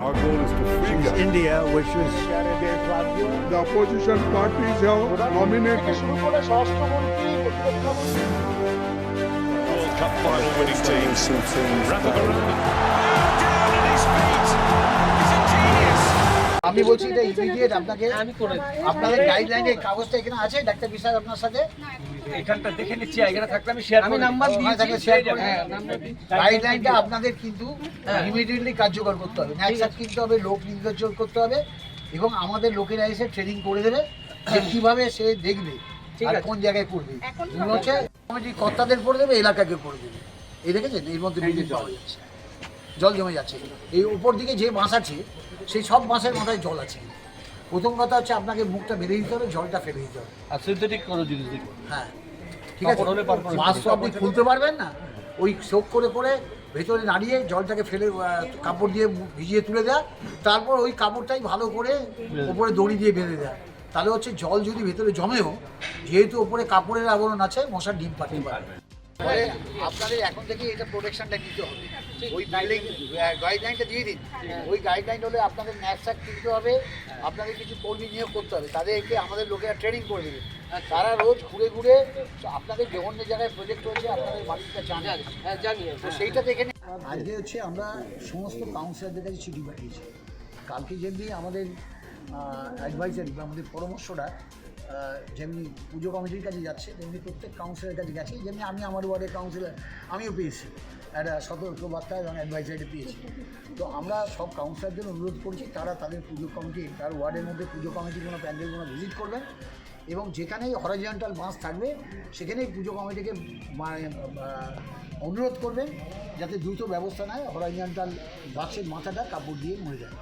Our goal is to free Gaza. India, which was The opposition parties have nominated. World Cup final winning teams. Rafa Down at আমি বলছি এটা immediate আপনাকে আপনাদের গাইডলাইনে কাগজটা এখানে আছে ডাক্তার বিশ্বাস আপনার সাথে। এখানটা দেখে নিচ্ছি এখানে থাকলে আমি শেয়ার আমি নাম্বার ওখানে থাকলে শেয়ার করে গাইডলাইনটা আপনাদের কিন্তু ইমিডিয়েটলি কার্যকর করতে হবে। ন্যাকসাট কিনতে হবে লোক নির্বাচন করতে হবে এবং আমাদের লোকেরা এসে ট্রেনিং করে দেবে যে কীভাবে সে দেখবে আর কোন জায়গায় করবে। হচ্ছে কমিটি কর্তাদের করে দেবে এলাকাকে করে দেবে। এই দেখেছেন? এর মধ্যে পাওয়া যাচ্ছে। জল জমে যাচ্ছে। এই উপর দিকে যে বাঁশ আছে সেই সব বাঁশের মাথায় জল আছে। প্রথম কথা হচ্ছে আপনাকে মুখটা বেঁধে দিতে হবে জলটা ফেলে দিতে হবে। আর সিনথেটিক কোনো জিনিস দেখো হ্যাঁ ঠিক আছে? মাছ তো আপনি খুলতে পারবেন না। ওই শোক করে করে ভেতরে নাড়িয়ে জলটাকে ফেলে কাপড় দিয়ে ভিজিয়ে তুলে দেয় তারপর ওই কাপড়টাই ভালো করে ওপরে দড়ি দিয়ে বেঁধে দেয় তাহলে হচ্ছে জল যদি ভেতরে জমেও যেহেতু ওপরে কাপড়ের আবরণ আছে মশার ডিম পারতে পারবে। আপনাদের এখন থেকে এটা প্রোটেকশনটা নিতে হবে। ওই বিল্ডিং গাইডলাইনটা দিয়ে দিন। ওই গাইডলাইন হলে আপনাদের ন্যাকসাক কিনতে হবে আপনাদের কিছু কর্মী নিয়োগ করতে হবে। তাদেরকে আমাদের লোকেরা ট্রেনিং করে দেবে। তারা রোজ ঘুরে ঘুরে আপনাদের বিভিন্ন জায়গায় প্রজেক্ট হচ্ছে আপনাদের বাড়িটা জানাবে তো সেইটা দেখে আজকে হচ্ছে আমরা সমস্ত কাউন্সিলরদের কাছে চিঠি পাঠিয়েছি। কালকে যেমনি আমাদের অ্যাডভাইজারি বা আমাদের পরামর্শটা যেমনি পুজো কমিটির কাছে যাচ্ছে তেমনি প্রত্যেক কাউন্সিলের কাছে গেছে। যেমনি আমি আমার ওয়ার্ডের কাউন্সিলর আমিও পেয়েছি। একটা সতর্ক বার্তা এবং অ্যাডভাইজারি পেয়েছি। তো আমরা সব কাউন্সিলরদের অনুরোধ করছি তারা তাদের পুজো কমিটি তার ওয়ার্ডের মধ্যে পুজো কমিটি কোনো প্যান্ডেল কোনো ভিজিট করবেন এবং যেখানেই হরাইজন্টাল বাস থাকবে সেখানেই পুজো কমিটিকে মানে, অনুরোধ করবেন যাতে দ্রুত ব্যবস্থা নেয় হরাইজন্টাল বাসের মাথাটা কাপড় দিয়ে মরে যায়।